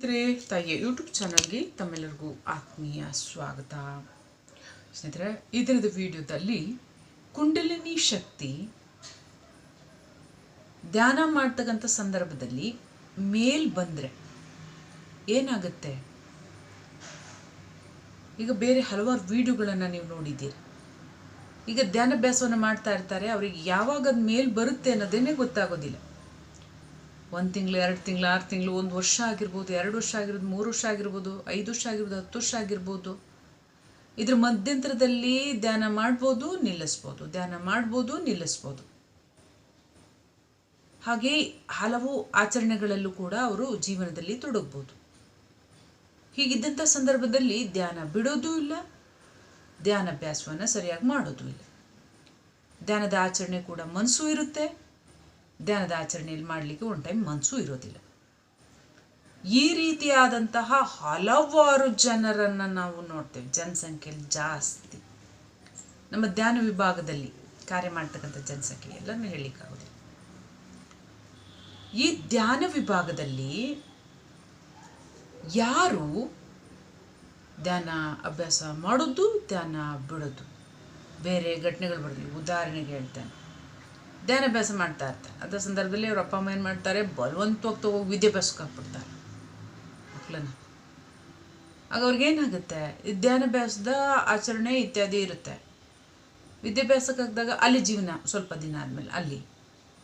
ಸ್ನೇಹಿತರೆ, ತಾಯಿಯ ಯೂಟ್ಯೂಬ್ ಚಾನಲ್ಗೆ ತಮ್ಮೆಲ್ಲರಿಗೂ ಆತ್ಮೀಯ ಸ್ವಾಗತ. ಸ್ನೇಹಿತರೆ, ಈ ದಿನದ ವಿಡಿಯೋದಲ್ಲಿ ಕುಂಡಲಿನಿ ಶಕ್ತಿ ಧ್ಯಾನ ಮಾಡ್ತಕ್ಕಂಥ ಸಂದರ್ಭದಲ್ಲಿ ಮೇಲ್ ಬಂದರೆ ಏನಾಗುತ್ತೆ? ಈಗ ಬೇರೆ ಹಲವಾರು ವಿಡಿಯೋಗಳನ್ನು ನೀವು ನೋಡಿದ್ದೀರಿ. ಈಗ ಧ್ಯಾನಾಭ್ಯಾಸವನ್ನು ಮಾಡ್ತಾ ಇರ್ತಾರೆ, ಅವ್ರಿಗೆ ಯಾವಾಗ ಅದು ಮೇಲ್ ಬರುತ್ತೆ ಅನ್ನೋದೇನೆ ಗೊತ್ತಾಗೋದಿಲ್ಲ. ಒಂದು ತಿಂಗಳು, ಎರಡು ತಿಂಗಳು, ಆರು ತಿಂಗಳು, ಒಂದು ವರ್ಷ ಆಗಿರ್ಬೋದು, ಎರಡು ವರ್ಷ ಆಗಿರ್ಬೋದು ಮೂರು ವರ್ಷ ಆಗಿರ್ಬೋದು, ಐದು ವರ್ಷ ಆಗಿರ್ಬೋದು, ಹತ್ತು ವರ್ಷ ಆಗಿರ್ಬೋದು. ಇದ್ರ ಮಧ್ಯಂತರದಲ್ಲಿ ಧ್ಯಾನ ಮಾಡ್ಬೋದು, ನಿಲ್ಲಿಸ್ಬೋದು. ಧ್ಯಾನ ಮಾಡ್ಬೋದು, ನಿಲ್ಲಿಸ್ಬೋದು. ಹಾಗೆ ಹಲವು ಆಚರಣೆಗಳಲ್ಲೂ ಕೂಡ ಅವರು ಜೀವನದಲ್ಲಿ ತೊಡಗ್ಬೋದು. ಹೀಗಿದ್ದಂಥ ಸಂದರ್ಭದಲ್ಲಿ ಧ್ಯಾನ ಬಿಡೋದೂ ಇಲ್ಲ, ಧ್ಯಾನಾಭ್ಯಾಸವನ್ನು ಸರಿಯಾಗಿ ಮಾಡೋದೂ ಇಲ್ಲ. ಧ್ಯಾನದ ಆಚರಣೆ ಕೂಡ ಮನಸ್ಸು ಇರುತ್ತೆ. ಧ್ಯಾನದ ಆಚರಣೆಯಲ್ಲಿ ಮಾಡಲಿಕ್ಕೆ ಒಂದು ಟೈಮ್ ಮನಸ್ಸು ಇರೋದಿಲ್ಲ. ಈ ರೀತಿಯಾದಂತಹ ಹಲವಾರು ಜನರನ್ನು ನಾವು ನೋಡ್ತೇವೆ. ಜನಸಂಖ್ಯೆಯಲ್ಲಿ ಜಾಸ್ತಿ. ನಮ್ಮ ಧ್ಯಾನ ವಿಭಾಗದಲ್ಲಿ ಕಾರ್ಯ ಮಾಡ್ತಕ್ಕಂಥ ಜನಸಂಖ್ಯೆ ಎಲ್ಲನೂ ಹೇಳಲಿಕ್ಕಾಗೋದಿಲ್ಲ ಈ ಧ್ಯಾನ ವಿಭಾಗದಲ್ಲಿ ಯಾರು ಧ್ಯಾನ ಅಭ್ಯಾಸ ಮಾಡೋದು, ಧ್ಯಾನ ಬಿಡೋದು? ಬೇರೆ ಘಟನೆಗಳು ಬರೋದಿಲ್ಲ. ಉದಾಹರಣೆಗೆ ಹೇಳ್ತೇನೆ. ಧ್ಯಾನಾಭ್ಯಾಸ ಮಾಡ್ತಾ ಇರ್ತಾರೆ. ಅಂಥ ಸಂದರ್ಭದಲ್ಲಿ ಅವ್ರ ಅಪ್ಪ, ಅಮ್ಮ ಏನು ಮಾಡ್ತಾರೆ? ಬಲವಂತವಾಗಿ ತಗೋಗಿ ವಿದ್ಯಾಭ್ಯಾಸಕ್ಕೆ ಹಾಕ್ಬಿಡ್ತಾರೆ ಮಕ್ಕಳನ್ನ ಆಗ ಅವ್ರಿಗೇನಾಗುತ್ತೆ ಧ್ಯಾನಾಭ್ಯಾಸದ ಆಚರಣೆ ಇತ್ಯಾದಿ ಇರುತ್ತೆ. ವಿದ್ಯಾಭ್ಯಾಸಕ್ಕೆ ಹಾಕಿದಾಗ ಅಲ್ಲಿ ಜೀವನ ಸ್ವಲ್ಪ ದಿನ ಆದಮೇಲೆ, ಅಲ್ಲಿ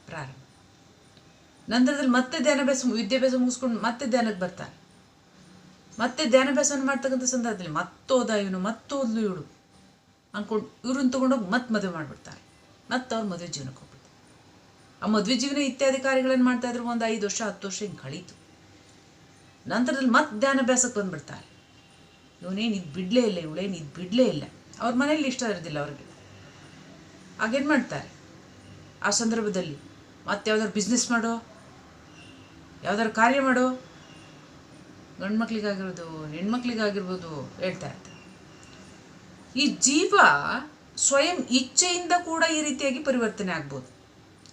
ಪ್ರಾರಂಭ. ನಂತರದಲ್ಲಿ ಮತ್ತೆ ಧ್ಯಾನಾಭ್ಯಾಸ ವಿದ್ಯಾಭ್ಯಾಸ ಮುಗಿಸ್ಕೊಂಡು ಮತ್ತೆ ಧ್ಯಾನಕ್ಕೆ ಬರ್ತಾರೆ. ಮತ್ತೆ ಧ್ಯಾನಾಭ್ಯಾಸವನ್ನು ಮಾಡ್ತಕ್ಕಂಥ ಸಂದರ್ಭದಲ್ಲಿ ಮತ್ತೋದ ಇವನು ಮತ್ತೋದ್ಲು ಇವಳು. ಅಂದ್ಕೊಂಡು ಇವ್ರನ್ನ ತೊಗೊಂಡೋಗಿ ಮತ್ತೆ ಮದುವೆ ಮಾಡಿಬಿಡ್ತಾರೆ. ಮತ್ತೆ ಅವ್ರ ಮದುವೆ ಜೀವನಕ್ಕೆ ಆ ಮದುವೆ ಜೀವನ ಇತ್ಯಾದಿ ಕಾರ್ಯಗಳನ್ನು ಮಾಡ್ತಾ ಇದ್ರು? ಒಂದು ಐದು ವರ್ಷ, ಹತ್ತು ವರ್ಷ ಹಿಂಗೆ ಕಳೀತು. ನಂತರದಲ್ಲಿ ಮತ್ತೆ ಧ್ಯಾನಾಭ್ಯಾಸಕ್ಕೆ ಬಂದ್ಬಿಡ್ತಾರೆ. ಇವನೇನು ಇದು ಬಿಡಲೇ ಇಲ್ಲ, ಇವಳೇನು ಇದು ಬಿಡಲೇ ಇಲ್ಲ. ಅವ್ರ ಮನೇಲಿ ಇಷ್ಟ ಇರೋದಿಲ್ಲ ಅವ್ರಿಗೆ. ಆಗೇನು ಮಾಡ್ತಾರೆ? ಆ ಸಂದರ್ಭದಲ್ಲಿ ಮತ್ತೆ ಯಾವ್ದಾದ್ರು ಬಿಸ್ನೆಸ್ ಮಾಡೋ? ಯಾವ್ದಾದ್ರು ಕಾರ್ಯ ಮಾಡೋ? ಗಂಡು ಮಕ್ಳಿಗಾಗಿರ್ಬೋದು ಹೆಣ್ಮಕ್ಳಿಗಾಗಿರ್ಬೋದು ಹೇಳ್ತಾ ಇರ್ತಾರೆ. ಈ ಜೀವ ಸ್ವಯಂ ಇಚ್ಛೆಯಿಂದ ಕೂಡ ಈ ರೀತಿಯಾಗಿ ಪರಿವರ್ತನೆ ಆಗ್ಬೋದು.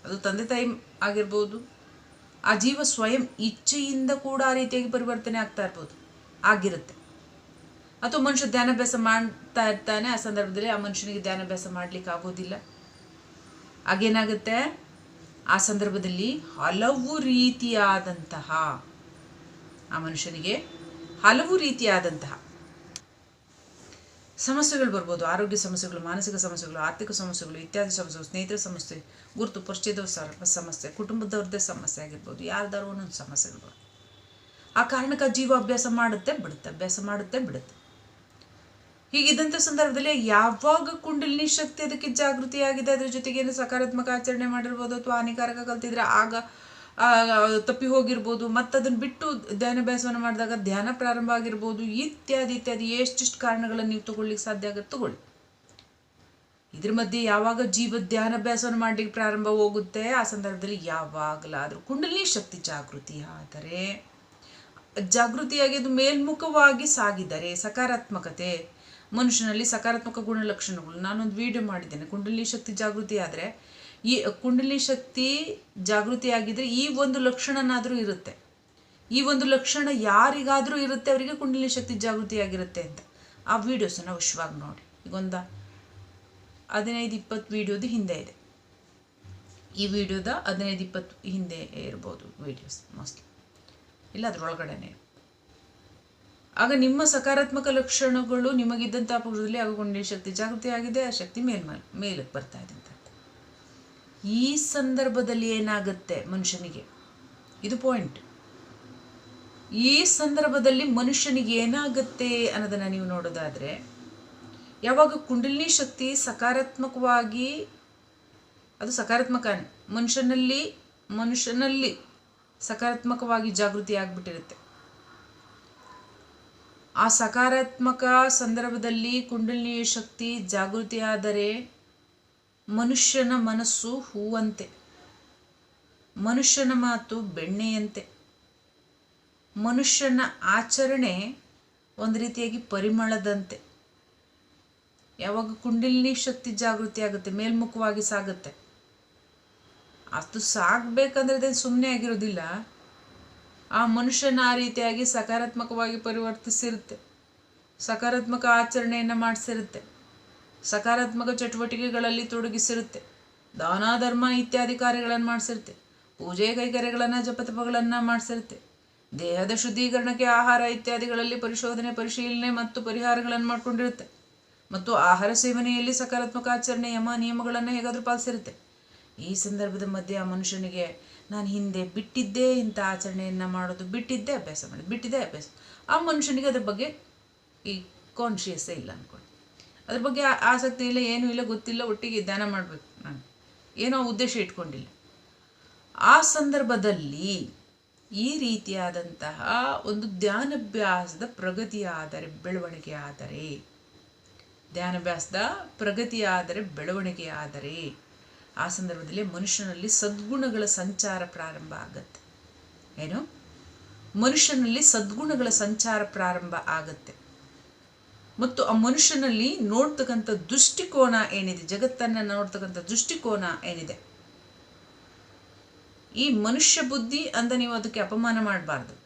ಅದು ತಂದೆ ತಾಯಿ ಆಗಿರ್ಬೋದು, ಆ ಜೀವ ಸ್ವಯಂ ಇಚ್ಛೆಯಿಂದ ಕೂಡ ಆ ರೀತಿಯಾಗಿ ಪರಿವರ್ತನೆ ಆಗ್ತಾ ಇರ್ಬೋದು, ಆಗಿರುತ್ತೆ. ಅಥವಾ ಮನುಷ್ಯ ಧ್ಯಾನಾಭ್ಯಾಸ ಮಾಡ್ತಾ ಇರ್ತಾನೆ, ಆ ಸಂದರ್ಭದಲ್ಲಿ ಆ ಮನುಷ್ಯನಿಗೆ ಧ್ಯಾನಾಭ್ಯಾಸ ಮಾಡ್ಲಿಕ್ಕೆ ಆಗೋದಿಲ್ಲ. ಆಗೇನಾಗುತ್ತೆ ಆ ಸಂದರ್ಭದಲ್ಲಿ ಹಲವು ರೀತಿಯಾದಂತಹ ಆ ಮನುಷ್ಯನಿಗೆ ಹಲವು ರೀತಿಯಾದಂತಹ ಸಮಸ್ಯೆಗಳು ಬರ್ಬೋದು, ಆರೋಗ್ಯ ಸಮಸ್ಯೆಗಳು, ಮಾನಸಿಕ ಸಮಸ್ಯೆಗಳು, ಆರ್ಥಿಕ ಸಮಸ್ಯೆಗಳು, ಇತ್ಯಾದಿ ಸಮಸ್ಯೆಗಳು, ಸ್ನೇಹಿತರ ಸಮಸ್ಯೆ, ಗುರುತು, ಪರಿಚಯದ ಸಮಸ್ಯೆ, ಕುಟುಂಬದವ್ರದ್ದೇ ಸಮಸ್ಯೆ ಆಗಿರ್ಬೋದು ಯಾರ್ದಾರು ಒಂದೊಂದು ಸಮಸ್ಯೆಗಳು ಆ ಕಾರಣಕ್ಕೆ ಜೀವ ಅಭ್ಯಾಸ ಮಾಡುತ್ತೆ, ಬಿಡುತ್ತೆ, ಅಭ್ಯಾಸ ಮಾಡುತ್ತೆ, ಬಿಡುತ್ತೆ. ಹೀಗಿದ್ದಂಥ ಸಂದರ್ಭದಲ್ಲಿ ಯಾವಾಗ ಕುಂಡಲಿನಿ ಶಕ್ತಿ ಅದಕ್ಕೆ ಜಾಗೃತಿಯಾಗಿದೆ, ಅದ್ರ ಜೊತೆಗೆ ಏನು ಸಕಾರಾತ್ಮಕ ಆಚರಣೆ ಮಾಡಿರ್ಬೋದು ಅಥವಾ ಹಾನಿಕಾರಕ ಕಲ್ತಿದ್ರೆ ಆಗ ತಪ್ಪಿ ಹೋಗಿರ್ಬೋದು ಮತ್ತು ಅದನ್ನು ಬಿಟ್ಟು ಧ್ಯಾನಾಭ್ಯಾಸವನ್ನು ಮಾಡಿದಾಗ ಧ್ಯಾನ ಪ್ರಾರಂಭ ಆಗಿರ್ಬೋದು, ಇತ್ಯಾದಿ ಇತ್ಯಾದಿ ಎಷ್ಟಿಷ್ಟು ಕಾರಣಗಳನ್ನು ನೀವು ತಗೊಳ್ಳಿಕ್ಕೆ ಸಾಧ್ಯ ಆಗುತ್ತೆ ತಗೊಳ್ಳಿ. ಇದ್ರ ಮಧ್ಯೆ ಯಾವಾಗ ಜೀವ ಧ್ಯಾನಾಭ್ಯಾಸವನ್ನು ಮಾಡಲಿಕ್ಕೆ ಪ್ರಾರಂಭ ಹೋಗುತ್ತೆ, ಆ ಸಂದರ್ಭದಲ್ಲಿ ಯಾವಾಗಲಾದರೂ ಕುಂಡಲಿ ಶಕ್ತಿ ಜಾಗೃತಿ ಆದರೆ, ಜಾಗೃತಿಯಾಗಿ ಅದು ಮೇಲ್ಮುಖವಾಗಿ ಸಾಗಿದರೆ ಸಕಾರಾತ್ಮಕತೆ, ಮನುಷ್ಯನಲ್ಲಿ ಸಕಾರಾತ್ಮಕ ಗುಣಲಕ್ಷಣಗಳು. ನಾನೊಂದು ವಿಡಿಯೋ ಮಾಡಿದ್ದೇನೆ, ಕುಂಡಲಿ ಶಕ್ತಿ ಜಾಗೃತಿ ಆದರೆ ಈ ಕುಂಡಲಿ ಶಕ್ತಿ ಜಾಗೃತಿ ಆಗಿದ್ರೆ ಈ ಒಂದು ಲಕ್ಷಣನಾದರೂ ಇರುತ್ತೆ. ಈ ಒಂದು ಲಕ್ಷಣ ಯಾರಿಗಾದರೂ ಇರುತ್ತೆ, ಅವರಿಗೆ ಕುಂಡಲಿ ಶಕ್ತಿ ಜಾಗೃತಿ ಆಗಿರುತ್ತೆ ಅಂತ. ಆ ವೀಡಿಯೋಸನ್ನು ಅವಶ್ಯವಾಗಿ ನೋಡಿ. ಈಗ ಒಂದ ಹದಿನೈದು ಇಪ್ಪತ್ತು ವೀಡಿಯೋದು ಹಿಂದೆ ಇದೆ. ಈ ವಿಡಿಯೋದ ಹದಿನೈದು ಇಪ್ಪತ್ತು ಹಿಂದೆ ಇರ್ಬೋದು ವಿಡಿಯೋಸ್ ಮೋಸ್ಟ್ಲಿ ಇಲ್ಲ, ಅದರೊಳಗಡೆನೆ ಆಗ ನಿಮ್ಮ ಸಕಾರಾತ್ಮಕ ಲಕ್ಷಣಗಳು ನಿಮಗಿದ್ದಂಥ ಪುರುಷದಲ್ಲಿ ಆಗ ಕುಂಡಲಿ ಶಕ್ತಿ ಜಾಗೃತಿ ಆಗಿದೆ ಆ ಶಕ್ತಿ ಮೇಲ್ಮೇಲೆ ಮೇಲಕ್ಕೆ ಬರ್ತಾ ಇದೆ ಅಂತ. ಈ ಸಂದರ್ಭದಲ್ಲಿ ಏನಾಗುತ್ತೆ ಮನುಷ್ಯನಿಗೆ? ಇದು ಪಾಯಿಂಟ್ ಈ ಸಂದರ್ಭದಲ್ಲಿ ಮನುಷ್ಯನಿಗೆ ಏನಾಗುತ್ತೆ ಅನ್ನೋದನ್ನು ನೀವು ನೋಡೋದಾದರೆ, ಯಾವಾಗ ಕುಂಡಲಿನಿ ಶಕ್ತಿ ಸಕಾರಾತ್ಮಕವಾಗಿ, ಅದು ಸಕಾರಾತ್ಮಕ ಮನುಷ್ಯನಲ್ಲಿ ಮನುಷ್ಯನಲ್ಲಿ ಸಕಾರಾತ್ಮಕವಾಗಿ ಜಾಗೃತಿ ಆಗಿಬಿಟ್ಟಿರುತ್ತೆ. ಆ ಸಕಾರಾತ್ಮಕ ಸಂದರ್ಭದಲ್ಲಿ ಕುಂಡಲಿನಿ ಶಕ್ತಿ ಜಾಗೃತಿಯಾದರೆ ಮನುಷ್ಯನ ಮನಸ್ಸು ಹೂವಂತೆ. ಮನುಷ್ಯನ ಮಾತು ಬೆಣ್ಣೆಯಂತೆ. ಮನುಷ್ಯನ ಆಚರಣೆ ಒಂದು ರೀತಿಯಾಗಿ ಪರಿಮಳದಂತೆ. ಯಾವಾಗ ಕುಂಡಿಲಿನಿ ಶಕ್ತಿ ಜಾಗೃತಿ ಆಗುತ್ತೆ, ಮೇಲ್ಮುಖವಾಗಿ ಸಾಗುತ್ತೆ. ಅದು ಸಾಗಬೇಕಂದ್ರೆ ಅದೇನು ಸುಮ್ಮನೆ ಆಗಿರೋದಿಲ್ಲ. ಆ ಮನುಷ್ಯನ ಆ ರೀತಿಯಾಗಿ ಸಕಾರಾತ್ಮಕವಾಗಿ ಪರಿವರ್ತಿಸಿರುತ್ತೆ. ಸಕಾರಾತ್ಮಕ ಆಚರಣೆಯನ್ನು ಮಾಡಿಸಿರುತ್ತೆ. ಸಕಾರಾತ್ಮಕ ಚಟುವಟಿಕೆಗಳಲ್ಲಿ ತೊಡಗಿಸಿರುತ್ತೆ. ದಾನ, ಧರ್ಮ ಇತ್ಯಾದಿ ಕಾರ್ಯಗಳನ್ನು ಮಾಡಿಸಿರುತ್ತೆ. ಪೂಜೆ, ಕೈಕರ್ಯಗಳನ್ನು, ಜಪತಪಗಳನ್ನು ಮಾಡಿಸಿರುತ್ತೆ. ದೇಹದ ಶುದ್ಧೀಕರಣಕ್ಕೆ ಆಹಾರ ಇತ್ಯಾದಿಗಳಲ್ಲಿ ಪರಿಶೋಧನೆ, ಪರಿಶೀಲನೆ ಮತ್ತು ಪರಿಹಾರಗಳನ್ನು ಮಾಡಿಕೊಂಡಿರುತ್ತೆ. ಮತ್ತು ಆಹಾರ ಸೇವನೆಯಲ್ಲಿ ಸಕಾರಾತ್ಮಕ ಆಚರಣೆ, ಯಮ, ನಿಯಮಗಳನ್ನು ಹೇಗಾದರೂ ಪಾಲಿಸಿರುತ್ತೆ. ಈ ಸಂದರ್ಭದ ಮಧ್ಯೆ ಆ ಮನುಷ್ಯನಿಗೆ, ನಾನು ಹಿಂದೆ ಬಿಟ್ಟಿದ್ದೇ ಇಂಥ ಆಚರಣೆಯನ್ನು ಮಾಡೋದು, ಬಿಟ್ಟಿದ್ದೇ ಅಭ್ಯಾಸ ಮಾಡೋದು, ಬಿಟ್ಟಿದ್ದೇ ಅಭ್ಯಾಸ. ಆ ಮನುಷ್ಯನಿಗೆ ಅದ್ರ ಬಗ್ಗೆ ಈ ಕಾನ್ಷಿಯಸ್ಸೇ ಇಲ್ಲ ಅಂದ್ಕೊಳ್ಳಿ ಅದ್ರ ಬಗ್ಗೆ ಆಸಕ್ತಿ ಇಲ್ಲ, ಏನೂ ಇಲ್ಲ, ಗೊತ್ತಿಲ್ಲ, ಒಟ್ಟಿಗೆ ಧ್ಯಾನ ಮಾಡಬೇಕು ನಾನು. ಏನೋ ಉದ್ದೇಶ ಇಟ್ಕೊಂಡಿಲ್ಲ. ಆ ಸಂದರ್ಭದಲ್ಲಿ ಈ ರೀತಿಯಾದಂತಹ ಒಂದು ಧ್ಯಾನಾಭ್ಯಾಸದ ಪ್ರಗತಿಯಾದರೆ ಬೆಳವಣಿಗೆ ಆದರೆ ಧ್ಯಾನಾಭ್ಯಾಸದ ಪ್ರಗತಿಯಾದರೆ ಬೆಳವಣಿಗೆ ಆದರೆ ಆ ಸಂದರ್ಭದಲ್ಲಿ ಮನುಷ್ಯನಲ್ಲಿ ಸದ್ಗುಣಗಳ ಸಂಚಾರ ಪ್ರಾರಂಭ ಆಗತ್ತೆ. ಏನು? ಮನುಷ್ಯನಲ್ಲಿ ಸದ್ಗುಣಗಳ ಸಂಚಾರ ಪ್ರಾರಂಭ ಆಗತ್ತೆ. ಮತ್ತು ಆ ಮನುಷ್ಯನಲ್ಲಿ ನೋಡ್ತಕ್ಕಂಥ ದೃಷ್ಟಿಕೋನ ಏನಿದೆ? ಜಗತ್ತನ್ನು ನೋಡ್ತಕ್ಕಂಥ ದೃಷ್ಟಿಕೋನ ಏನಿದೆ? ಈ ಮನುಷ್ಯ ಬುದ್ಧಿ ಅಂತ ನೀವು ಅದಕ್ಕೆ ಅಪಮಾನ ಮಾಡಬಾರ್ದು.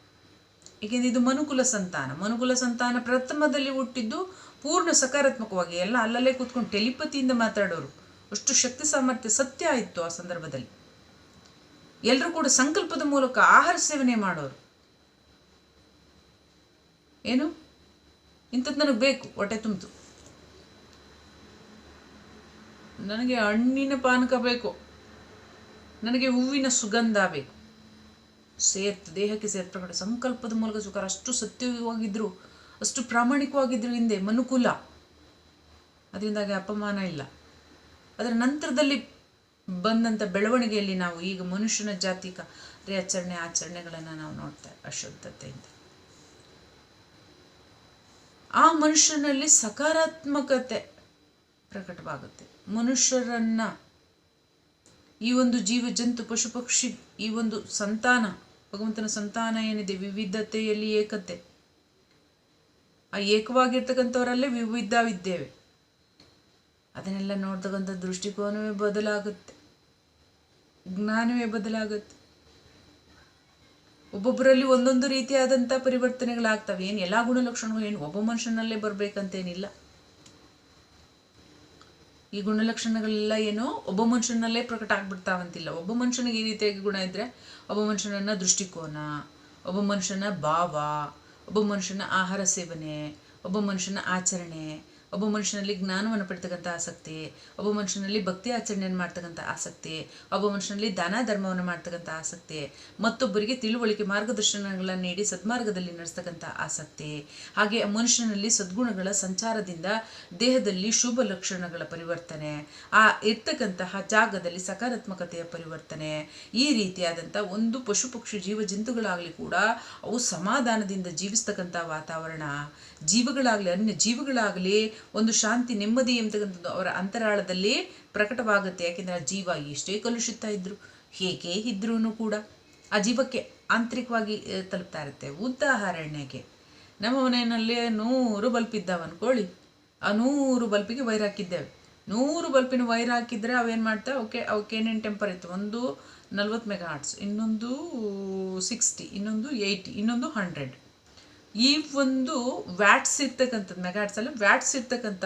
ಏಕೆಂದರೆ ಇದು ಮನುಕುಲ ಸಂತಾನ. ಮನುಕುಲ ಸಂತಾನ ಪ್ರಥಮದಲ್ಲಿ ಹುಟ್ಟಿದ್ದು ಪೂರ್ಣ ಸಕಾರಾತ್ಮಕವಾಗಿ, ಎಲ್ಲ ಅಲ್ಲಲ್ಲೇ ಕೂತ್ಕೊಂಡು ಟೆಲಿಪತಿಯಿಂದ ಮಾತಾಡೋರು. ಅಷ್ಟು ಶಕ್ತಿ ಸಾಮರ್ಥ್ಯ ಸತ್ಯ ಆಯಿತು ಆ ಸಂದರ್ಭದಲ್ಲಿ. ಎಲ್ಲರೂ ಕೂಡ ಸಂಕಲ್ಪದ ಮೂಲಕ ಆಹಾರ ಸೇವನೆ ಮಾಡೋರು. ಏನು? ಇಂಥದ್ದು ನನಗೆ ಬೇಕು, ಹೊಟ್ಟೆ ತುಂಬಿತು. ನನಗೆ ಹಣ್ಣಿನ ಪಾನಕ ಬೇಕು. ನನಗೆ ಹೂವಿನ ಸುಗಂಧ ಬೇಕು. ಸೇರ್ತು, ದೇಹಕ್ಕೆ ಸೇರ್ಪಡೆ ಸಂಕಲ್ಪದ ಮೂಲಕ ಸುಖ ಅಷ್ಟು ಸತ್ಯವಾಗಿದ್ದರೂ ಅಷ್ಟು ಪ್ರಾಮಾಣಿಕವಾಗಿದ್ದರು ಹಿಂದೆ ಮನುಕುಲ. ಅದರಿಂದಾಗಿ ಅಪಮಾನ ಇಲ್ಲ. ಅದರ ನಂತರದಲ್ಲಿ ಬಂದಂಥ ಬೆಳವಣಿಗೆಯಲ್ಲಿ ನಾವು ಈಗ ಮನುಷ್ಯನ ಜಾತಿಕ ಆಚರಣೆ, ಆಚರಣೆಗಳನ್ನು ನಾವು ನೋಡ್ತೇವೆ ಅಶುದ್ಧತೆಯಿಂದ. ಆ ಮನುಷ್ಯನಲ್ಲಿ ಸಕಾರಾತ್ಮಕತೆ ಪ್ರಕಟವಾಗುತ್ತೆ. ಮನುಷ್ಯರನ್ನ ಈ ಒಂದು ಜೀವ ಜಂತು, ಪಶು ಪಕ್ಷಿ, ಈ ಒಂದು ಸಂತಾನ, ಭಗವಂತನ ಸಂತಾನ ಏನಿದೆ, ವಿವಿಧತೆಯಲ್ಲಿ ಏಕತೆ. ಆ ಏಕವಾಗಿರ್ತಕ್ಕಂಥವರಲ್ಲೇ ವಿವಿಧವಿದ್ದೇವೆ. ಅದನ್ನೆಲ್ಲ ನೋಡ್ತಕ್ಕಂಥ ದೃಷ್ಟಿಕೋನವೇ ಬದಲಾಗುತ್ತೆ. ಜ್ಞಾನವೇ ಬದಲಾಗುತ್ತೆ. ಒಬ್ಬೊಬ್ಬರಲ್ಲಿ ಒಂದೊಂದು ರೀತಿಯಾದಂಥ ಪರಿವರ್ತನೆಗಳಾಗ್ತವೆ. ಏನು ಎಲ್ಲ ಗುಣಲಕ್ಷಣಗಳು ಏನು? ಒಬ್ಬ ಮನುಷ್ಯನಲ್ಲೇ ಬರಬೇಕಂತೇನಿಲ್ಲ. ಈ ಗುಣಲಕ್ಷಣಗಳೆಲ್ಲ ಏನು? ಒಬ್ಬ ಮನುಷ್ಯನಲ್ಲೇ ಪ್ರಕಟ ಆಗ್ಬಿಡ್ತಾವಂತಿಲ್ಲ. ಒಬ್ಬ ಮನುಷ್ಯನಿಗೆ ಈ ರೀತಿಯಾಗಿ ಗುಣ ಇದ್ದರೆ ಒಬ್ಬ ಮನುಷ್ಯನನ್ನ ದೃಷ್ಟಿಕೋನ, ಒಬ್ಬ ಮನುಷ್ಯನ ಭಾವ, ಒಬ್ಬ ಮನುಷ್ಯನ ಆಹಾರ ಸೇವನೆ, ಒಬ್ಬ ಮನುಷ್ಯನ ಆಚರಣೆ ಒಬ್ಬ ಮನುಷ್ಯನಲ್ಲಿ ಜ್ಞಾನವನ್ನು ಪಡ್ತಕ್ಕಂಥ ಆಸಕ್ತಿ, ಒಬ್ಬ ಮನುಷ್ಯನಲ್ಲಿ ಭಕ್ತಿ ಆಚರಣೆಯನ್ನು ಮಾಡ್ತಕ್ಕಂಥ ಆಸಕ್ತಿ, ಒಬ್ಬ ಮನುಷ್ಯನಲ್ಲಿ ದಾನ ಧರ್ಮವನ್ನು ಮಾಡ್ತಕ್ಕಂಥ ಆಸಕ್ತಿ, ಮತ್ತೊಬ್ಬರಿಗೆ ತಿಳುವಳಿಕೆ ಮಾರ್ಗದರ್ಶನಗಳನ್ನು ನೀಡಿ ಸದ್ಮಾರ್ಗದಲ್ಲಿ ನಡೆಸ್ತಕ್ಕಂಥ ಆಸಕ್ತಿ. ಹಾಗೆ ಮನುಷ್ಯನಲ್ಲಿ ಸದ್ಗುಣಗಳ ಸಂಚಾರದಿಂದ ದೇಹದಲ್ಲಿ ಶುಭ ಲಕ್ಷಣಗಳ ಪರಿವರ್ತನೆ, ಆ ಇರ್ತಕ್ಕಂತಹ ಜಾಗದಲ್ಲಿ ಸಕಾರಾತ್ಮಕತೆಯ ಪರಿವರ್ತನೆ. ಈ ರೀತಿಯಾದಂಥ ಒಂದು ಪಶು ಪಕ್ಷಿ ಜೀವ ಜಂತುಗಳಾಗಲಿ ಕೂಡ ಅವು ಸಮಾಧಾನದಿಂದ ಜೀವಿಸ್ತಕ್ಕಂಥ ವಾತಾವರಣ. ಜೀವಗಳಾಗಲಿ ಅನ್ಯ ಜೀವಗಳಾಗಲಿ ಒಂದು ಶಾಂತಿ, ನೆಮ್ಮದಿ ಎಂತಕ್ಕಂಥದ್ದು ಅವರ ಅಂತರಾಳದಲ್ಲಿ ಪ್ರಕಟವಾಗುತ್ತೆ. ಯಾಕೆಂದರೆ ಆ ಜೀವ ಎಷ್ಟೇ ಕಲುಷಿತ ಇದ್ದರು ಹೇಗೆ ಇದ್ರೂ ಕೂಡ ಆ ಜೀವಕ್ಕೆ ಆಂತರಿಕವಾಗಿ ತಲುಪ್ತಾ ಇರುತ್ತೆ. ಉದಾಹರಣೆಗೆ, ನಮ್ಮ ಮನೆಯಲ್ಲಿ ನೂರು ಬಲ್ಪ್ ಇದ್ದಾವೆ ಅನ್ಕೊಳ್ಳಿ. ಆ ನೂರು ಬಲ್ಪಿಗೆ ವೈರ್ ಹಾಕಿದ್ದೇವೆ. ನೂರು ಬಲ್ಪಿನ ವೈರ್ ಹಾಕಿದರೆ ಅವೇನು ಮಾಡ್ತಾವೆ ಅವಕ್ಕೆ ಅವಕ್ಕೆ ಏನೇನು ಟೆಂಪರ್ ಇತ್ತು? ಒಂದು ನಲ್ವತ್ತು ಮೆಗಾ ಆರ್ಟ್ಸ್ ಇನ್ನೊಂದು ಸಿಕ್ಸ್ಟಿ, ಇನ್ನೊಂದು ಏಯ್ಟಿ, ಇನ್ನೊಂದು ಹಂಡ್ರೆಡ್. ಈ ಒಂದು ವ್ಯಾಟ್ಸ್ ಇರ್ತಕ್ಕಂಥದ್ದು ಮೆಗಾಟ್ಸಲ್ಲಿ ವ್ಯಾಟ್ಸ್ ಇರ್ತಕ್ಕಂಥ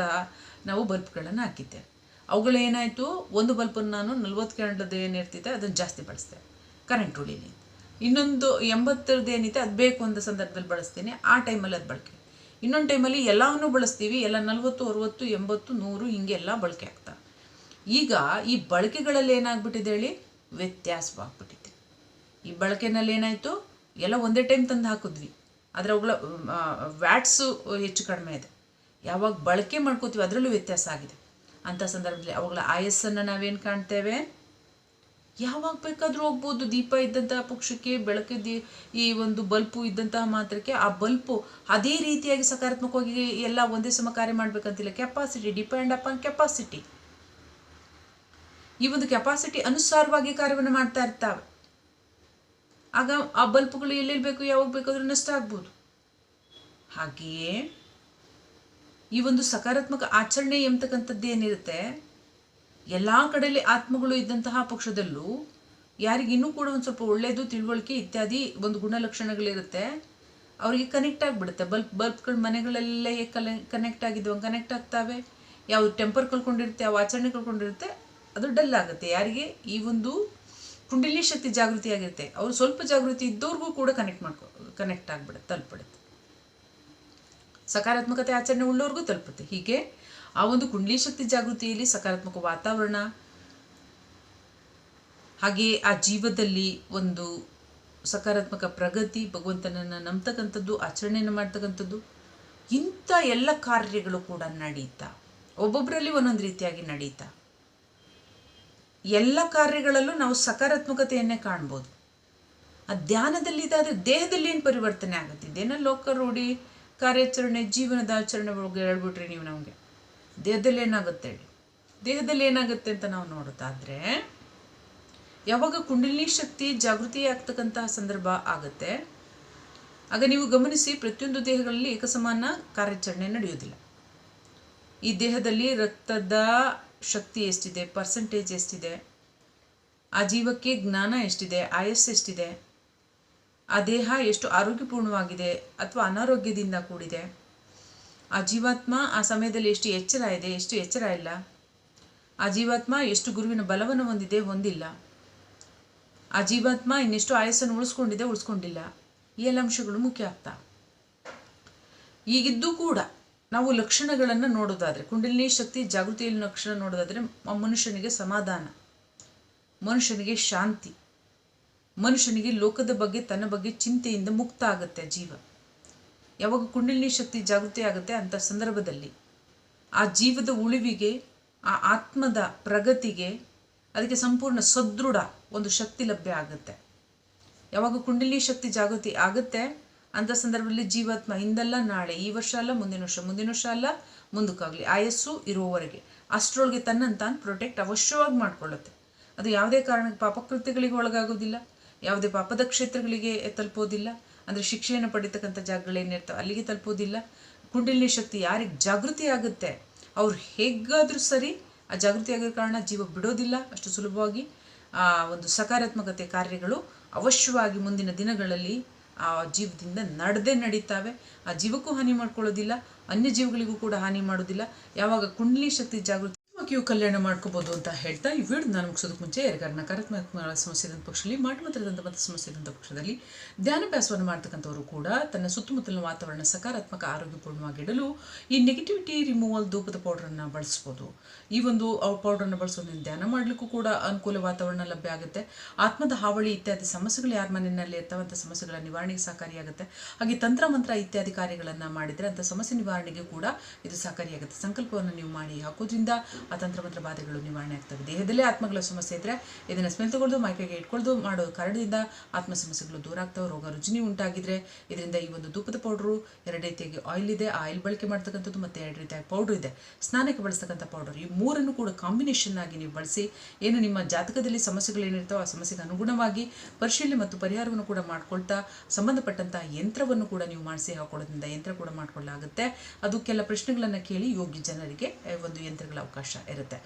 ನಾವು ಬಲ್ಪ್ಗಳನ್ನು ಹಾಕಿದ್ದೆ ಅವುಗಳೇನಾಯಿತು? ಒಂದು ಬಲ್ಪನ್ನು ನಾನು ನಲ್ವತ್ತು ಕ್ಯಾಂಡಲ್ದು ಏನಿರ್ತಿದ್ದೆ ಅದನ್ನು ಜಾಸ್ತಿ ಬಳಸ್ತೆ ಕರೆಂಟ್ ಉಳಿಲಿ ಇನ್ನೊಂದು ಎಂಬತ್ತರದ್ದು ಏನಿದೆ ಅದು ಬೇಕು ಒಂದು ಸಂದರ್ಭದಲ್ಲಿ ಬಳಸ್ತೀನಿ. ಆ ಟೈಮಲ್ಲಿ ಅದು ಬಳಕೆ. ಇನ್ನೊಂದು ಟೈಮಲ್ಲಿ ಎಲ್ಲವನ್ನೂ ಬಳಸ್ತೀವಿ. ಎಲ್ಲ ನಲ್ವತ್ತು, ಅರುವತ್ತು, ಎಂಬತ್ತು, ನೂರು ಹಿಂಗೆಲ್ಲ ಬಳಕೆ ಆಗ್ತಾ. ಈಗ ಈ ಬಳಕೆಗಳಲ್ಲಿ ಏನಾಗ್ಬಿಟ್ಟಿದೆ ಹೇಳಿ? ವ್ಯತ್ಯಾಸವಾಗ್ಬಿಟ್ಟಿದೆ. ಈ ಬಳಕೆನಲ್ಲಿ ಏನಾಯಿತು? ಎಲ್ಲ ಒಂದೇ ಟೈಮ್ ತಂದು ಹಾಕಿದ್ವಿ. ಆದರೆ ಅವುಗಳ ವ್ಯಾಟ್ಸು ಹೆಚ್ಚು ಕಡಿಮೆ ಇದೆ. ಯಾವಾಗ ಬಳಕೆ ಮಾಡ್ಕೋತೀವಿ ಅದರಲ್ಲೂ ವ್ಯತ್ಯಾಸ ಆಗಿದೆ. ಅಂಥ ಸಂದರ್ಭದಲ್ಲಿ ಅವುಗಳ ಆಯಸ್ಸನ್ನು ನಾವೇನು ಕಾಣ್ತೇವೆ? ಯಾವಾಗ ಬೇಕಾದರೂ ಹೋಗ್ಬೋದು. ದೀಪ ಇದ್ದಂತಹ ಪಕ್ಷಕ್ಕೆ, ಬೆಳಕಿದ್ದ ಈ ಒಂದು ಬಲ್ಪು ಇದ್ದಂತಹ ಮಾತ್ರಕ್ಕೆ ಆ ಬಲ್ಪು ಅದೇ ರೀತಿಯಾಗಿ ಸಕಾರಾತ್ಮಕವಾಗಿ ಎಲ್ಲ ಒಂದೇ ಸಮ ಕಾರ್ಯ ಮಾಡಬೇಕಂತಿಲ್ಲ. ಕೆಪಾಸಿಟಿ ಡಿಪೆಂಡ್ ಅಪಾನ್ ಕೆಪಾಸಿಟಿ ಈ ಒಂದು ಕೆಪಾಸಿಟಿ ಅನುಸಾರವಾಗಿ ಕಾರ್ಯವನ್ನು ಮಾಡ್ತಾ ಇರ್ತಾವೆ. ಆಗ ಆ ಬಲ್ಪ್ಗಳು ಎಲ್ಲೆಲ್ಲಿ ಬೇಕು ಯಾವಾಗ ಬೇಕಾದರೂ ನಷ್ಟ ಆಗ್ಬೋದು. ಹಾಗೆಯೇ ಈ ಒಂದು ಸಕಾರಾತ್ಮಕ ಆಚರಣೆ ಎಂಬತಕ್ಕಂಥದ್ದು ಏನಿರುತ್ತೆ, ಎಲ್ಲ ಕಡೆಯಲ್ಲಿ ಆತ್ಮಗಳು ಇದ್ದಂತಹ ಪಕ್ಷದಲ್ಲೂ ಯಾರಿಗಿನ್ನೂ ಕೂಡ ಒಂದು ಸ್ವಲ್ಪ ಒಳ್ಳೆಯದು, ತಿಳುವಳಿಕೆ ಇತ್ಯಾದಿ ಒಂದು ಗುಣಲಕ್ಷಣಗಳಿರುತ್ತೆ, ಅವರಿಗೆ ಕನೆಕ್ಟ್ ಆಗಿಬಿಡುತ್ತೆ. ಬಲ್ಪ್, ಬಲ್ಪ್ಗಳು ಮನೆಗಳೆಲ್ಲ ಕಲೆ ಕನೆಕ್ಟ್ ಆಗಿದ್ವು ಕನೆಕ್ಟ್ ಆಗ್ತಾವೆ. ಯಾವ ಟೆಂಪರ್ ಕಳ್ಕೊಂಡಿರುತ್ತೆ, ಯಾವ ಆಚರಣೆ ಕಳ್ಕೊಂಡಿರುತ್ತೆ, ಅದು ಡಲ್ ಆಗುತ್ತೆ. ಯಾರಿಗೆ ಈ ಒಂದು ಕುಂಡಲಿ ಶಕ್ತಿ ಜಾಗೃತಿ ಆಗಿರುತ್ತೆ. ಅವರು ಸ್ವಲ್ಪ ಜಾಗೃತಿ ಇದ್ದವ್ರಿಗೂ ಕೂಡ ಕನೆಕ್ಟ್ ಮಾಡ್ಕೊ ಕನೆಕ್ಟ್ ಆಗಿಬಿಡುತ್ತೆ, ತಲುಪಿಡುತ್ತೆ. ಸಕಾರಾತ್ಮಕತೆ ಆಚರಣೆ ಉಳ್ಳೋರ್ಗೂ ತಲುಪುತ್ತೆ. ಹೀಗೆ ಆ ಒಂದು ಕುಂಡಲಿ ಶಕ್ತಿ ಜಾಗೃತಿಯಲ್ಲಿ ಸಕಾರಾತ್ಮಕ ವಾತಾವರಣ ಹಾಗೆಯೇ ಆ ಜೀವದಲ್ಲಿ ಒಂದು ಸಕಾರಾತ್ಮಕ ಪ್ರಗತಿ, ಭಗವಂತನನ್ನು ನಂಬ್ತಕ್ಕಂಥದ್ದು, ಆಚರಣೆಯನ್ನು ಮಾಡ್ತಕ್ಕಂಥದ್ದು, ಇಂಥ ಎಲ್ಲ ಕಾರ್ಯಗಳು ಕೂಡ ನಡೀತಾ ಒಬ್ಬೊಬ್ಬರಲ್ಲಿ ಒಂದೊಂದು ರೀತಿಯಾಗಿ ನಡೀತಾ. ಎಲ್ಲ ಕಾರ್ಯಗಳಲ್ಲೂ ನಾವು ಸಕಾರಾತ್ಮಕತೆಯನ್ನೇ ಕಾಣ್ಬೋದು. ಆ ಧ್ಯಾನದಲ್ಲಿ ದೇಹದಲ್ಲಿ ಏನು ಪರಿವರ್ತನೆ ಆಗುತ್ತೆ? ಇದೇನೋ ಲೋಕ ರೂಢಿ ಕಾರ್ಯಾಚರಣೆ, ಜೀವನದ ಆಚರಣೆ ಬಗ್ಗೆ ಹೇಳ್ಬಿಟ್ರಿ ನೀವು ನಮಗೆ. ದೇಹದಲ್ಲಿ ಏನಾಗುತ್ತೆ ಹೇಳಿ? ದೇಹದಲ್ಲಿ ಏನಾಗುತ್ತೆ ಅಂತ ನಾವು ನೋಡೋದಾದರೆ, ಯಾವಾಗ ಕುಂಡಲಿನಿ ಶಕ್ತಿ ಜಾಗೃತಿ ಆಗ್ತಕ್ಕಂತಹ ಸಂದರ್ಭ ಆಗುತ್ತೆ, ಆಗ ನೀವು ಗಮನಿಸಿ ಪ್ರತಿಯೊಂದು ದೇಹಗಳಲ್ಲಿ ಏಕಸಮಾನ ಕಾರ್ಯಾಚರಣೆ ನಡೆಯೋದಿಲ್ಲ ಈ ದೇಹದಲ್ಲಿ ರಕ್ತದ ಶಕ್ತಿ ಎಷ್ಟಿದೆ? ಪರ್ಸೆಂಟೇಜ್ ಎಷ್ಟಿದೆ? ಆ ಜೀವಕ್ಕೆ ಜ್ಞಾನ ಎಷ್ಟಿದೆ? ಆಯಸ್ಸು ಎಷ್ಟಿದೆ? ಆ ದೇಹ ಎಷ್ಟು ಆರೋಗ್ಯಪೂರ್ಣವಾಗಿದೆ ಅಥವಾ ಅನಾರೋಗ್ಯದಿಂದ ಕೂಡಿದೆ? ಆ ಜೀವಾತ್ಮ ಆ ಸಮಯದಲ್ಲಿ ಎಷ್ಟು ಎಚ್ಚರ ಇದೆ, ಎಷ್ಟು ಎಚ್ಚರ ಇಲ್ಲ? ಆ ಜೀವಾತ್ಮ ಎಷ್ಟು ಗುರುವಿನ ಬಲವನ್ನು ಹೊಂದಿದೆ, ಹೊಂದಿಲ್ಲ? ಆ ಜೀವಾತ್ಮ ಇನ್ನೆಷ್ಟು ಆಯಸ್ಸನ್ನು ಉಳಿಸ್ಕೊಂಡಿದೆ, ಉಳಿಸ್ಕೊಂಡಿಲ್ಲ? ಈ ಎಲ್ಲ ಅಂಶಗಳು ಮುಖ್ಯ ಆಗ್ತಾ. ಈಗಿದ್ದು ಕೂಡ ನಾವು ಲಕ್ಷಣಗಳನ್ನು ನೋಡೋದಾದರೆ, ಕುಂಡಲಿನಿ ಶಕ್ತಿ ಜಾಗೃತಿಯಲ್ಲಿ ಲಕ್ಷಣ ನೋಡೋದಾದರೆ ಮನುಷ್ಯನಿಗೆ ಸಮಾಧಾನ, ಮನುಷ್ಯನಿಗೆ ಶಾಂತಿ, ಮನುಷ್ಯನಿಗೆ ಲೋಕದ ಬಗ್ಗೆ, ತನ್ನ ಬಗ್ಗೆ ಚಿಂತೆಯಿಂದ ಮುಕ್ತ ಆಗುತ್ತೆ ಜೀವ. ಯಾವಾಗ ಕುಂಡಲಿನಿ ಶಕ್ತಿ ಜಾಗೃತಿ ಆಗುತ್ತೆ ಅಂಥ ಸಂದರ್ಭದಲ್ಲಿ, ಆ ಜೀವದ ಉಳಿವಿಗೆ, ಆ ಆತ್ಮದ ಪ್ರಗತಿಗೆ ಅದಕ್ಕೆ ಸಂಪೂರ್ಣ ಸದೃಢ ಒಂದು ಶಕ್ತಿ ಲಭ್ಯ ಆಗುತ್ತೆ. ಯಾವಾಗ ಕುಂಡಲಿ ಶಕ್ತಿ ಜಾಗೃತಿ ಆಗುತ್ತೆ ಅಂಥ ಸಂದರ್ಭದಲ್ಲಿ ಜೀವಾತ್ಮ ಹಿಂದಲ್ಲ, ನಾಳೆ ಈ ವರ್ಷ ಅಲ್ಲ, ಮುಂದಿನ ವರ್ಷ ಮುಂದಿನ ವರ್ಷ ಅಲ್ಲ, ಮುಂದಕ್ಕಾಗಲಿ, ಆಯಸ್ಸು ಇರುವವರೆಗೆ. ಅಷ್ಟರೊಳಗೆ ತನ್ನನ್ನು ತಾನು ಪ್ರೊಟೆಕ್ಟ್ ಅವಶ್ಯವಾಗಿ ಮಾಡಿಕೊಳ್ಳುತ್ತೆ. ಅದು ಯಾವುದೇ ಕಾರಣಕ್ಕೆ ಪಾಪಕೃತ್ಯಗಳಿಗೆ ಒಳಗಾಗೋದಿಲ್ಲ ಯಾವುದೇ ಪಾಪದ ಕ್ಷೇತ್ರಗಳಿಗೆ ತಲುಪೋದಿಲ್ಲ ಅಂದರೆ ಶಿಕ್ಷೆಯನ್ನು ಪಡಿತಕ್ಕಂಥ ಜಾಗಗಳೇನಿರ್ತವೆ ಅಲ್ಲಿಗೆ ತಲುಪೋದಿಲ್ಲ ಕುಂಡಲಿನಿ ಶಕ್ತಿ ಯಾರಿಗೆ ಜಾಗೃತಿ ಆಗುತ್ತೆ, ಅವ್ರು ಹೇಗಾದರೂ ಸರಿ ಆ ಜಾಗೃತಿ ಆಗೋ ಕಾರಣ ಜೀವ ಬಿಡೋದಿಲ್ಲ, ಅಷ್ಟು ಸುಲಭವಾಗಿ ಆ ಒಂದು ಸಕಾರಾತ್ಮಕತೆ ಕಾರ್ಯಗಳು ಅವಶ್ಯವಾಗಿ ಮುಂದಿನ ದಿನಗಳಲ್ಲಿ ಆ ಜೀವದಿಂದ ನಡೆದೇ ನಡೀತಾವೆ. ಆ ಜೀವಕ್ಕೂ ಹಾನಿ ಮಾಡ್ಕೊಳ್ಳೋದಿಲ್ಲ ಅನ್ಯ ಜೀವಗಳಿಗೂ ಕೂಡ ಹಾನಿ ಮಾಡೋದಿಲ್ಲ. ಯಾವಾಗ ಕುಂಡಲಿ ಶಕ್ತಿ ಜಾಗೃತಿ ನೀವು ಕಲ್ಯಾಣ ಮಾಡ್ಕೋಬಹುದು ಅಂತ ಹೇಳ್ತಾ ಈ ವಿಡಿಯೋ ನಾನು ಮುಗಿಸೋದಕ್ಕೆ ಮುಂಚೆ ಯಾರಿಗಾರ ನಕಾರಾತ್ಮಕ ಸಮಸ್ಯೆ ಇದ್ದಂಥ ಪಕ್ಷದಲ್ಲಿ ಮಾಟಮತರದಂಥ ಮತ್ತು ಸಮಸ್ಯೆ ಇದ್ದಂಥ ಪಕ್ಷದಲ್ಲಿ ಧ್ಯಾನಾಭ್ಯಾಸವನ್ನು ಮಾಡ್ತಕ್ಕಂಥವರು ಕೂಡ ತನ್ನ ಸುತ್ತಮುತ್ತಲಿನ ವಾತಾವರಣ ಸಕಾರಾತ್ಮಕ ಆರೋಗ್ಯಪೂರ್ಣವಾಗಿಡಲು ಈ ನೆಗೆಟಿವಿಟಿ ರಿಮೂವಲ್ ಧೂಪದ ಪೌಡ್ರನ್ನು ಬಳಸ್ಬೋದು. ಈ ಒಂದು ಪೌಡ್ರನ್ನು ಬಳಸೋದ್ರಿಂದ ಧ್ಯಾನ ಮಾಡಲಿಕ್ಕೂ ಕೂಡ ಅನುಕೂಲ ವಾತಾವರಣ ಲಭ್ಯ ಆಗುತ್ತೆ. ಆತ್ಮದ ಹಾವಳಿ ಇತ್ಯಾದಿ ಸಮಸ್ಯೆಗಳು ಯಾರ ಮನೆಯಲ್ಲಿ ಇರ್ತವಂಥ ಸಮಸ್ಯೆಗಳ ನಿವಾರಣೆಗೆ ಸಹಕಾರಿಯಾಗುತ್ತೆ ಹಾಗೆ ತಂತ್ರ ಮಂತ್ರ ಇತ್ಯಾದಿ ಕಾರ್ಯಗಳನ್ನು ಮಾಡಿದರೆ ಅಂಥ ಸಮಸ್ಯೆ ನಿವಾರಣೆಗೆ ಕೂಡ ಇದು ಸಹಕಾರಿಯಾಗುತ್ತೆ. ಸಂಕಲ್ಪವನ್ನು ನೀವು ಮಾಡಿ ಹಾಕೋದ್ರಿಂದ ಆ ತಂತ್ರ ಮಂತ್ರ ಬಾಧೆಗಳು ನಿವಾರಣೆ ಆಗ್ತವೆ. ದೇಹದಲ್ಲೇ ಆತ್ಮಗಳ ಸಮಸ್ಯೆ ಇದ್ರೆ ಇದನ್ನು ಸ್ಮೆಲ್ ತಗೊಳ್ದು ಮೈಕೈಗೆ ಇಟ್ಕೊಳ್ದು ಮಾಡೋ ಕಾರಣದಿಂದ ಆತ್ಮ ಸಮಸ್ಯೆಗಳು ದೂರ ಆಗ್ತವೆ, ರೋಗ ರುಜಿನಿ ಉಂಟಾಗಿದ್ರೆ ಇದರಿಂದ ಈ ಒಂದು ಧೂಪದ ಪೌಡ್ರು ಎರಡು ರೀತಿಯಾಗಿ ಆಯಿಲ್ ಇದೆ. ಆಯಿಲ್ ಬಳಕೆ ಮಾಡ್ತಕ್ಕಂಥದ್ದು ಮತ್ತೆ ಎರಡು ರೀತಿಯಾಗಿ ಪೌಡ್ರ್ ಇದೆ. ಸ್ನಾನಕ್ಕೆ ಬಳಸ್ತಕ್ಕಂಥ ಪೌಡರ್ ಈ ಮೂರನ್ನು ಕೂಡ ಕಾಂಬಿನೇಷನ್ ಆಗಿ ನೀವು ಬಳಸಿ, ಏನು ನಿಮ್ಮ ಜಾತಕದಲ್ಲಿ ಸಮಸ್ಯೆಗಳೇನಿರ್ತವೆ ಆ ಸಮಸ್ಯೆಗೆ ಅನುಗುಣವಾಗಿ ಪರಿಶೀಲನೆ ಮತ್ತು ಪರಿಹಾರವನ್ನು ಕೂಡ ಮಾಡ್ಕೊಳ್ತಾ ಸಂಬಂಧಪಟ್ಟಂತಹ ಯಂತ್ರವನ್ನು ಕೂಡ ನೀವು ಮಾಡಿಸಿ ಹಾಕೊಳ್ಳೋದ್ರಿಂದ ಯಂತ್ರ ಕೂಡ ಮಾಡಿಕೊಳ್ಳಲಾಗುತ್ತೆ ಅದು ಕೆಲ ಪ್ರಶ್ನೆಗಳನ್ನು ಕೇಳಿ ಯೋಗ್ಯ ಜನರಿಗೆ ಒಂದು ಯಂತ್ರಗಳ ಅವಕಾಶ. ಇರುತ್ತೆ.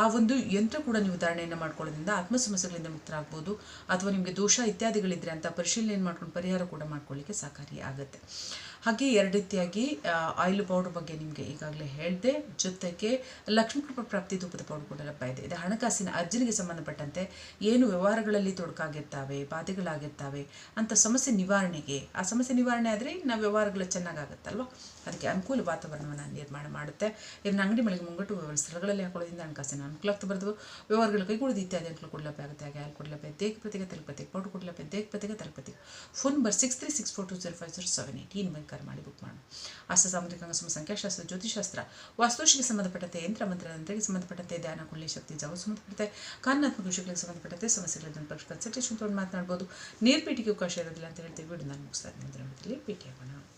ಆ ಒಂದು ಯಂತ್ರ ಕೂಡ ನೀವು ಧಾರಣೆಯನ್ನು ಮಾಡ್ಕೊಳ್ಳೋದ್ರಿಂದ ಆತ್ಮ ಸಮಸ್ಯೆಗಳಿಂದ ಮುಕ್ತರಾಗ್ಬೋದು, ಅಥವಾ ನಿಮಗೆ ದೋಷ ಇತ್ಯಾದಿಗಳಿದ್ರೆ ಅಂತ ಪರಿಶೀಲನೆ ಮಾಡ್ಕೊಂಡು ಪರಿಹಾರ ಕೂಡ ಮಾಡ್ಕೊಳ್ಳಿಕ್ಕೆ ಸಹಕಾರಿ ಆಗುತ್ತೆ ಹಾಗೆ ಎರಡು ರೀತಿಯಾಗಿ ಆಯಿಲ್ ಪೌಡರ್ ಬಗ್ಗೆ ನಿಮಗೆ ಈಗಾಗಲೇ ಹೇಳಿದೆ. ಜೊತೆಗೆ ಲಕ್ಷ್ಮೀ ಕೃಪಾ ಪ್ರಾಪ್ತಿ ಧೂಪದ ಪೌಡರ್ ಕೂಡ ಲಭ್ಯ ಇದೆ. ಇದು ಹಣಕಾಸಿನ ಅರ್ಜನೆಗೆ ಸಂಬಂಧಪಟ್ಟಂತೆ ಏನು ವ್ಯವಹಾರಗಳಲ್ಲಿ ತೊಡಕಾಗಿರ್ತಾವೆ, ಬಾಧೆಗಳಾಗಿರ್ತಾವೆ, ಅಂತ ಸಮಸ್ಯೆ ನಿವಾರಣೆಗೆ, ಆ ಸಮಸ್ಯೆ ನಿವಾರಣೆ ಆದರೆ ನಾವು ವ್ಯವಹಾರಗಳು ಚೆನ್ನಾಗಾಗುತ್ತಲ್ವ? ಅದಕ್ಕೆ ಅನುಕೂಲ ವಾತಾವರಣವನ್ನು ನಿರ್ಮಾಣ ಮಾಡುತ್ತೆ. ಇದನ್ನು ಅಂಗಡಿ ಮಳಿಗೆ ಮುಂಗಟ್ಟು ಸ್ಥಳಗಳಲ್ಲಿ ಹಾಕೊಳ್ಳೋದ್ರಿಂದ ಹಣಕಾಸಿನ ಅನುಕೂಲ ಆಗ್ತಾ ಬರ್ತವೆ ವ್ಯವಹಾರಗಳ ಕೈಗೂಡಿದ ಇತ್ಯಾದಿ ಅನುಕೂಲ ಕೂಡ ಲಭ್ಯ ಆಗುತ್ತೆ. ಹಾಗೆ ಹಾಲು ಕೂಡ ಲಭ್ಯ ದೇಹ ಪ್ರತಿಗೆ ತಲುಪತಿ ಪೌಡರ್ ಕೂಡ ಲಭ್ಯ ದೇಹ ಪ್ರತಿಗೆ ತಲುಪತಿ phone number six three six four two zero five zero seven eight ಈ ನಂಬರ್ ಮಾಡಿ ಬುಕ್ ಮಾಡೋಣ. ಅಸ್ತ ಸಾಮುದ್ರಿಕ ಅಂಗಸಮ ಸಂಖ್ಯಾಶಾಸ್ತ್ರ ಜ್ಯೋತಿಷಾಸ್ತ್ರ ವಾಸ್ತುಶಿಗೆ ಸಂಬಂಧಪಟ್ಟಂತೆ ಯಂತ್ರ ಮಂತ್ರ ತಂತ್ರಕ್ಕೆ ಸಂಬಂಧಪಟ್ಟಂತೆ ಧ್ಯಾನ, ಕುಳ್ಳಿ ಶಕ್ತಿ, ಜವ ಸಂಬಂಧಪಟ್ಟಂತೆ ಕಾರಣಾತ್ಮಕ ವಿಷಯಗಳಿಗೆ ಸಂಬಂಧಪಟ್ಟಂತೆ ಸಮಸ್ಯೆಗಳನ್ನು ಪಕ್ಷ ಕನ್ಸಲ್ಟೇಷನ್ ತೊಗೊಂಡು ಮಾತನಾಡ್ಬೋದು. ನೀರು ಪೇಟಿಗೆ ಅವಕಾಶ ಇರೋದಿಲ್ಲ ಅಂತ ಹೇಳ್ತೀವಿ. ನಾನು ಮುಗಿಸ್ತಾ ಇದ್ದೀನಿ. ಭೇಟಿಯಾಗೋಣ.